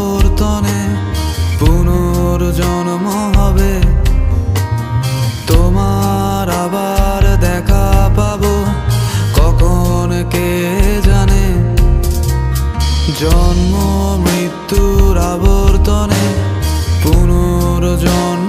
আবর্তনে পুনর্জন্ম হবে। তোমার আবার দেখা পাবো। কখন কে জানে? জন্ম মৃত্যুর আবর্তনে পুনর্জন্ম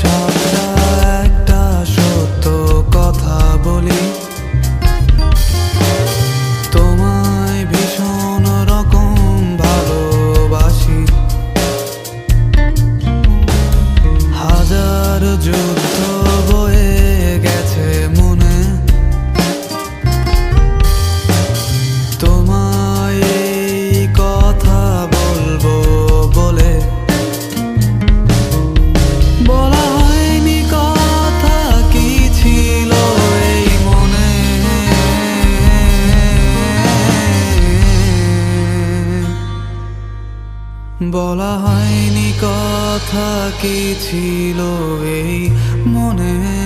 সাদা একটা সত্য কথা বলি। তোমায় ভীষণ রকম ভালোবাসি। হাজার যুগ বলা হয়নি কথা কি ছিল এই মনে?